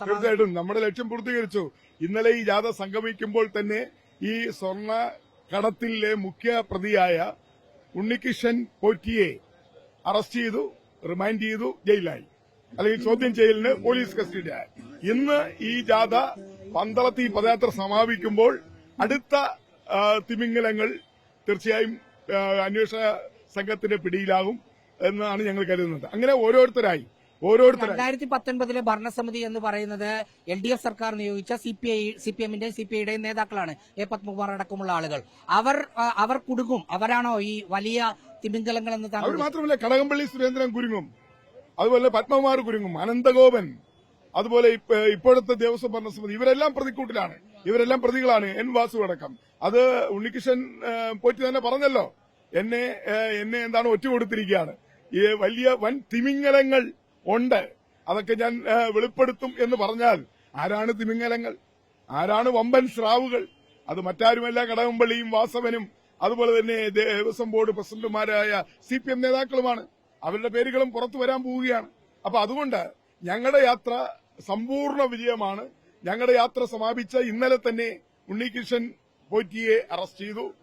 തീർച്ചയായിട്ടും നമ്മുടെ ലക്ഷ്യം പൂർത്തീകരിച്ചു. ഇന്നലെ ഈ ജാഥ സംഗമിക്കുമ്പോൾ തന്നെ ഈ സ്വർണ കടത്തിലെ മുഖ്യ പ്രതിയായ ഉണ്ണികൃഷ്ണൻ പോറ്റിയെ അറസ്റ്റ് ചെയ്തു റിമാൻഡ് ചെയ്തു ജയിലായി അല്ലെങ്കിൽ ചോദ്യം ചെയ്യലിന് പോലീസ് കസ്റ്റഡിയായി ഇന്ന് ഈ ജാഥ പന്തളത്തി പദയാത്ര സമാപിക്കുമ്പോൾ അടുത്ത തിമിംഗലങ്ങൾ തീർച്ചയായും അന്വേഷണ സംഘത്തിന്റെ പിടിയിലാകും എന്നാണ് ഞങ്ങൾ കരുതുന്നത്. അങ്ങനെ ഓരോരുത്തരായി ഓരോരുത്തരായി രണ്ടായിരത്തി പത്തൊൻപതിലെ ഭരണസമിതി എന്ന് പറയുന്നത് എൽ ഡി എഫ് സർക്കാർ നിയോഗിച്ച C P I C P എമ്മിന്റെയും C P ഐയുടെയും നേതാക്കളാണ് എ പത്മകുമാർ അടക്കമുള്ള ആളുകൾ. അവർ അവർ കുടുങ്ങും. അവരാണോ ഈ വലിയ തിമിംഗലങ്ങൾ എന്ന് താങ്കൾ മാത്രമല്ല കടകംപള്ളി സുരേന്ദ്രൻ കുരുങ്ങും. അതുപോലെ പത്മകുമാർ കുരുങ്ങും അനന്തഗോപൻ. അതുപോലെ ഇപ്പ- ഇപ്പോഴത്തെ ദേവസ്വം ഭരണസമിതി. ഇവരെല്ലാം പ്രതിക്കൂട്ടിലാണ്. ഇവരെല്ലാം പ്രതികളാണ് എൻ വാസു അടക്കം. അത് ഉണ്ണികൃഷ്ണൻ പോറ്റി തന്നെ പറഞ്ഞല്ലോ. എന്നെ എന്നെ എന്താണ് ഒറ്റ കൊടുത്തിരിക്കുകയാണ്. ഈ വലിയ വൻ തിമിംഗലങ്ങൾ ഉണ്ട്. അതൊക്കെ ഞാൻ വെളിപ്പെടുത്തും എന്ന് പറഞ്ഞാൽ ആരാണ് തിമിംഗലങ്ങൾ? ആരാണ് വമ്പൻ സ്രാവുകൾ? അത് മറ്റാരുമല്ല കടകംപള്ളിയും വാസവനും അതുപോലെ തന്നെ ദേവസ്വം ബോർഡ് പ്രസിഡന്റുമാരായ സി പി എം നേതാക്കളുമാണ്. അവരുടെ പേരുകളും പുറത്തു വരാൻ പോവുകയാണ്. അപ്പൊ അതുകൊണ്ട് ഞങ്ങളുടെ യാത്ര സമ്പൂർണ വിജയമാണ്. ഞങ്ങളുടെ യാത്ര സമാപിച്ച ഇന്നലെ തന്നെ ഉണ്ണികൃഷ്ണൻ പോറ്റിയെ അറസ്റ്റ് ചെയ്തു.